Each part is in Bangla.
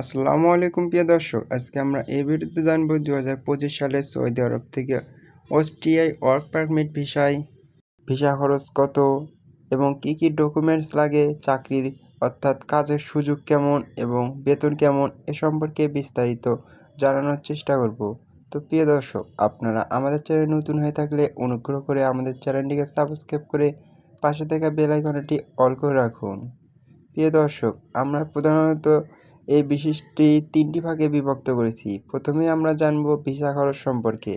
আসসালামু আলাইকুম, প্রিয় দর্শক। আজকে আমরা এই ভিডিওতে জানব দু হাজার সালে সৌদি আরব থেকে অস্ট্রিয়ায় ওয়ার্ক পারমিট ভিসায় ভিসা খরচ কত এবং কি কি ডকুমেন্টস লাগে, চাকরির অর্থাৎ কাজের সুযোগ কেমন এবং বেতন কেমন এ সম্পর্কে বিস্তারিত জানানোর চেষ্টা করব। তো প্রিয় দর্শক, আপনারা আমাদের চ্যানেল নতুন হয়ে থাকলে অনুগ্রহ করে আমাদের চ্যানেলটিকে সাবস্ক্রাইব করে পাশে থাকা বেল আইকনটি অল করে রাখুন। প্রিয় দর্শক, আমরা প্রধানত এই বিশেষটি তিনটি ভাগে বিভক্ত করেছি। প্রথমে আমরা জানব ভিসা খরচ সম্পর্কে।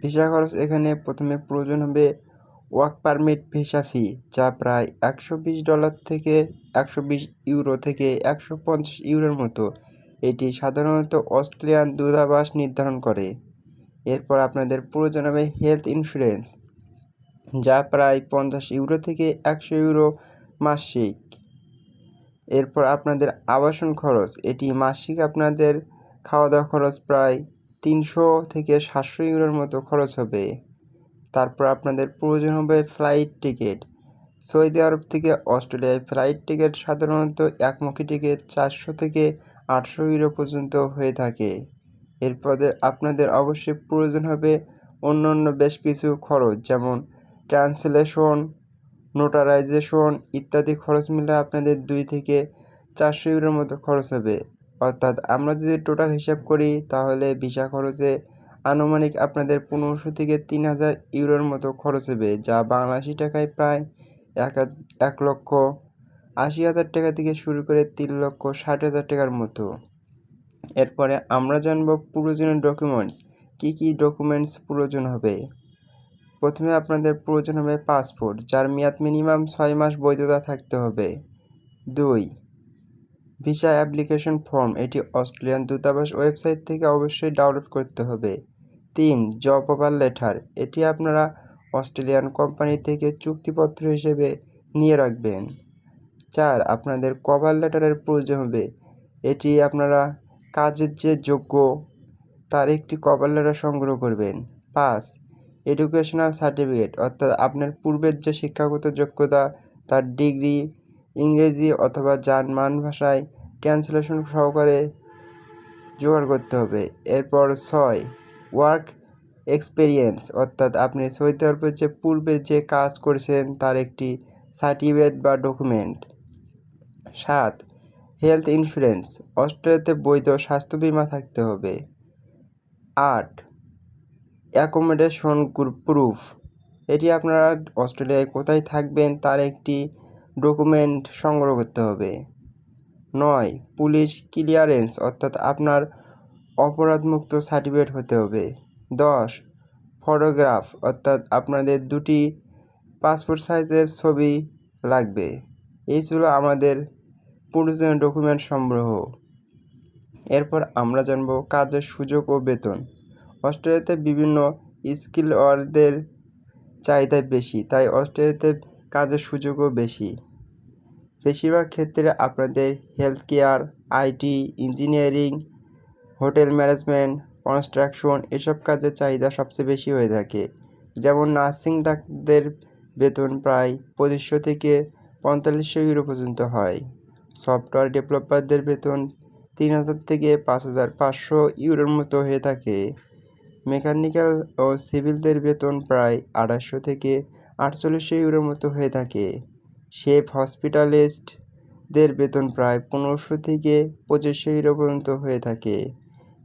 ভিসা খরচ এখানে প্রথমে প্রয়োজন হবে ওয়ার্ক পারমিট ভিসা ফি, যা প্রায় একশো বিশ ডলার থেকে একশো বিশ ইউরো থেকে একশো পঞ্চাশ ইউরোর মতো। এটি সাধারণত অস্ট্রেলিয়ান দূতাবাস নির্ধারণ করে। এরপর আপনাদের প্রয়োজন হবে হেলথ ইন্স্যুরেন্স, যা প্রায় পঞ্চাশ ইউরো থেকে একশো ইউরো মাসিক। এরপর আপনাদের আবাসন খরচ। এটি মাসিক আপনাদের খাওয়া দাওয়া খরচ প্রায় তিনশো থেকে সাতশো ইউরোর মতো খরচ হবে। তারপর আপনাদের প্রয়োজন হবে ফ্লাইট টিকিট। সৌদি আরব থেকে অস্ট্রেলিয়ায় ফ্লাইট টিকিট সাধারণত একমুখী টিকিট চারশো থেকে আটশো ইউরো পর্যন্ত হয়ে থাকে। এরপরে আপনাদের অবশ্যই প্রয়োজন হবে অন্য অন্য বেশ কিছু খরচ, যেমন ট্রান্সলেশন নোটারাইজেশন ইত্যাদি খরচ মিলে আপনাদের দুই থেকে চারশো ইউরোর মতো খরচ হবে। অর্থাৎ আমরা যদি টোটাল হিসাব করি, তাহলে ভিসা খরচে আনুমানিক আপনাদের পনেরোশো থেকে তিন হাজার ইউরোর মতো খরচ হবে, যা বাংলাদেশি টাকায় প্রায় এক এক লক্ষ আশি হাজার টাকা থেকে শুরু করে তিন লক্ষ ষাট হাজার টাকার মতো। এরপরে আমরা জানব প্রয়োজনীয় ডকুমেন্টস কী কী ডকুমেন্টস প্রয়োজন হবে। প্রথমে আপনাদের প্রয়োজন হবে পাসপোর্ট, যার মেয়াদ মিনিমাম ছয় মাস বৈধতা থাকতে হবে। দুই, ভিসা অ্যাপ্লিকেশন ফর্ম, এটি অস্ট্রেলিয়ান দূতাবাস ওয়েবসাইট থেকে অবশ্যই ডাউনলোড করতে হবে। তিন, জব অফার লেটার, এটি আপনারা অস্ট্রেলিয়ান কোম্পানি থেকে চুক্তিপত্র হিসেবে নিয়ে রাখবেন। চার, আপনাদের কভার লেটারের প্রয়োজন হবে, এটি আপনারা কাজের যে যোগ্য, তার একটি কভার লেটার সংগ্রহ করবেন। পাঁচ এডুকেশনাল সার্টিফিকেট অর্থাৎ আপনার পূর্বের যে শিক্ষাগত যোগ্যতা, তার ডিগ্রি, ইংরেজি অথবা জার্মান ভাষায় ট্রান্সলেশন সহকারে জোগাড় করতে হবে। এরপর ছয় ওয়ার্ক এক্সপেরিয়েন্স অর্থাৎ আপনি সৌদি আরবের যে পূর্বে যে কাজ করেছেন, তার একটি সার্টিফিকেট বা ডকুমেন্ট সাত হেলথ ইন্স্যুরেন্স অস্ট্রেলিয়াতে বৈধ স্বাস্থ্য বিমা থাকতে হবে। আট অ্যাকোমোডেশন প্রুফ এটি আপনারা অস্ট্রেলিয়ায় কোথায় থাকবেন তার একটি ডকুমেন্ট সংগ্রহ করতে হবে। নয়, পুলিশ ক্লিয়ারেন্স অর্থাৎ আপনার অপরাধমুক্ত সার্টিফিকেট হতে হবে। দশ ফটোগ্রাফ অর্থাৎ আপনাদের দুটি পাসপোর্ট সাইজের ছবি লাগবে। এই ছিল আমাদের প্রয়োজনীয় ডকুমেন্ট সংগ্রহ। এরপর আমরা জানব কাজের সুযোগ ও বেতন। অস্ট্রেলিয়াতে বিভিন্ন স্কিল ওয়ার্কদের চাহিদা বেশি, তাই অস্ট্রেলিয়াতে কাজের সুযোগও বেশি। বেশিরভাগ ক্ষেত্রে আপনাদের health care IT, engineering, hotel management, construction এসব কাজের চাহিদা সবচেয়ে বেশি হয়ে থাকে। যেমন নার্সিং ডাক্তারদের বেতন প্রায় পঁচিশশো থেকে পঁয়তাল্লিশশো ইউরো পর্যন্ত হয়। সফটওয়্যার ডেভেলপারদের বেতন তিন হাজার থেকে পাঁচ হাজার পাঁচশো ইউরোর মতো হয়ে থাকে। মেকানিক্যাল ও সিভিলদের বেতন প্রায় আড়াইশো থেকে আটচল্লিশশো ইউরোর মতো হয়ে থাকে। শেফ হসপিটালিস্টদের বেতন প্রায় পনেরোশো থেকে পঁচিশশো ইউরো পর্যন্ত হয়ে থাকে।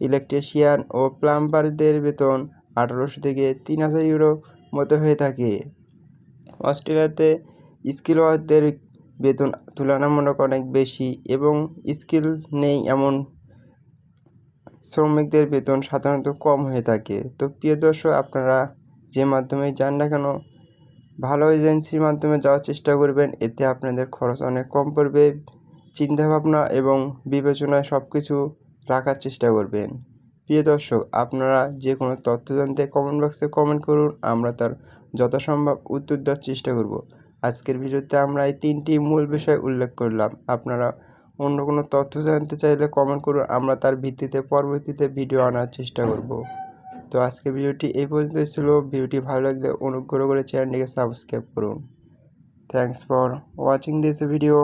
ইলেকট্রিশিয়ান ও প্লাম্বারদের বেতন আঠারোশো থেকে তিন হাজার ইউরো মতো হয়ে থাকে। অস্ট্রেলিয়াতে স্কিল ওয়ার্কদের বেতন তুলনামূলক অনেক বেশি এবং স্কিল নেই এমন শ্রমিকদের বেতন সাধারণত কম হয়ে থাকে। তো প্রিয় দর্শক, আপনারা যে মাধ্যমে যান না কেন, ভালো এজেন্সির মাধ্যমে যাওয়ার চেষ্টা করবেন। এতে আপনাদের খরচ অনেক কম পড়বে। চিন্তাভাবনা এবং বিবেচনায় সব কিছু রাখার চেষ্টা করবেন। প্রিয় দর্শক, আপনারা যে কোনো তথ্য জানতে কমেন্ট বক্সে কমেন্ট করুন। আমরা তার যথাসম্ভব উত্তর দেওয়ার চেষ্টা করব। আজকের ভিডিওতে আমরা এই তিনটি মূল বিষয় উল্লেখ করলাম। আপনারা অন্য কোনো তথ্য জানতে চাইলে কমেন্ট করুন, আমরা তার ভিত্তিতে পরবর্তীতে ভিডিও আনার চেষ্টা করব। তো আজকে ভিডিওটি এই পর্যন্ত ছিল। ভিডিওটি ভালো লাগলে অনুগ্রহ করে চ্যানেলটিকে সাবস্ক্রাইব করুন। Thanks for watching this video